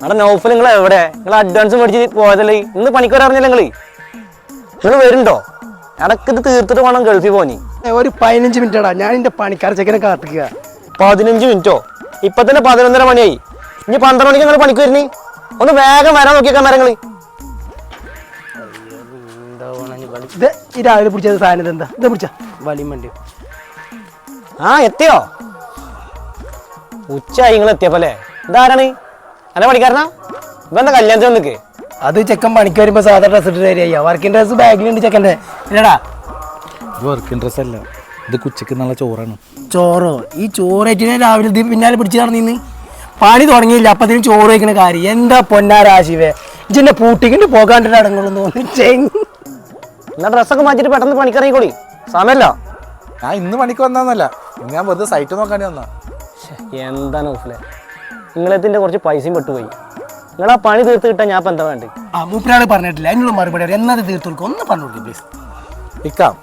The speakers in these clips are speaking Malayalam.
അവിടെ നൗഫൽ നിങ്ങൾ എവിടെ? നിങ്ങൾ അഡ്വാൻസ് മേടിച്ച് പോയതല്ലേ? ഇന്ന് പണിക്ക് വരാറിഞ്ഞില്ല നിങ്ങൾ നിങ്ങൾ വരുന്നുണ്ടോ? ഇടയ്ക്ക് ഇത് തീർത്തിട്ട് വേണം ഗൾഫിൽ പോനി ഒരു പതിനഞ്ച് മിനിറ്റടാ ഞാൻ എന്റെ പണിക്കാർ ചെക്കനെ കാത്തിക്കുക. പതിനഞ്ച് മിനിറ്റോ ഇപ്പൊ തന്നെ പതിനൊന്നര മണിയായി. ഇനി പന്ത്രണ്ട് മണിക്ക് നിങ്ങൾ പണിക്ക് വരുന്നേ ഒന്ന് വേഗം വരാൻ നോക്കിയേക്കാൻ മരങ്ങൾ ഈ രാവിലെ പിടിച്ചത് സാധനം ഇത് എന്താ ഇത് പിടിച്ച ആ എത്തിയോ? ഉച്ചയായി നിങ്ങൾ എത്തിയപ്പോലെ ഇതാരാണ്? അല്ല പണിക്കാരനാ? ഇപ്പൊ എന്താ കല്യാണത്തിന് നിൽക്ക് അത് ചെക്കൻ പണിക്ക് വരുമ്പോ സാധാ ഡ്രസ് ഇട്ട് തരിക വർക്കിംഗ് ഡ്രസ് ബാഗിലുണ്ട് ചെക്കന്റെ. ഇല്ലടാ. ഇത് വർക്കിംഗ് ഡ്രസ് അല്ല. ഇത് കുച്ചക്ക് നല്ല ചോറാണ്. ചോറോ? ഈ ചോറേറ്റിനെ രാവിലെ ഇത് പിന്നാലെ പിടിച്ച് നടന്നിന്ന് പണി തുടങ്ങിയില്ല. അപ്പത്തിന് ചോറ് വയ്ക്കണ കാര്യം. എന്താ പൊന്നാരാശിവേ ഇജിന്റെ പൂട്ടിക്കിട്ട് പോകാണ്ട് അടങ്ങുള്ളൂ തോന്നി എന്നാ ഡ്രസ്സൊക്കെ മാറ്റിട്ട് പെട്ടെന്ന് പണിക്കിറങ്ങിക്കോളി. സമയമല്ല. ഞാൻ ഇന്ന് പണിക്ക് വന്നതല്ല. ഞാൻ വെറുതെ സൈറ്റ് നോക്കാനേ വന്നാ എന്താണ് നിങ്ങളെത്തിന്റെ കുറച്ച് പൈസയും പെട്ടുപോയി. നിങ്ങൾ ആ പണി തീർത്ത് കിട്ടാൻ ഞാൻ ഇപ്പൊ എന്താ വേണ്ടത് ആ മൂപ്പരാൾ പറഞ്ഞിട്ടില്ല. അതിനുള്ള മറുപടി അറിയാം. എന്നാ അത് തീർത്തു കൊടുക്കും ഒന്ന് പറഞ്ഞു കൊടുക്കും പ്ലീസ് ഇക്കാം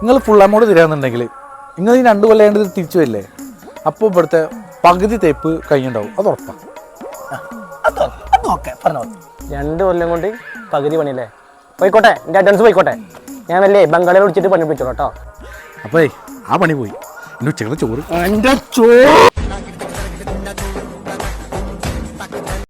നിങ്ങൾ ഫുൾ എമൗണ്ട് തരാന്നുണ്ടെങ്കിൽ നിങ്ങൾ ഈ രണ്ട് കൊല്ലം കഴിഞ്ഞിട്ട് ഇത് തിരിച്ചു വരില്ലേ? അപ്പോൾ ഇവിടുത്തെ പകുതി തേപ്പ് കഴിഞ്ഞുണ്ടാവും അത് ഉറപ്പാണ് അതോ പറഞ്ഞോ. രണ്ട് കൊല്ലം കൊണ്ട് പകുതി പണിയല്ലേ? പോയിക്കോട്ടെ എന്റെ അഡ്വാൻസ് പോയിക്കോട്ടെ. ഞാൻ അല്ലേ ബംഗാളിൽ വിളിച്ചിട്ട് പണി പിടിച്ചോളൂ കേട്ടോ. അപ്പോൾ ആ പണി പോയി. എന്റെ ഉച്ചക്കത്തെ ചോറ്. എന്റെ ചോ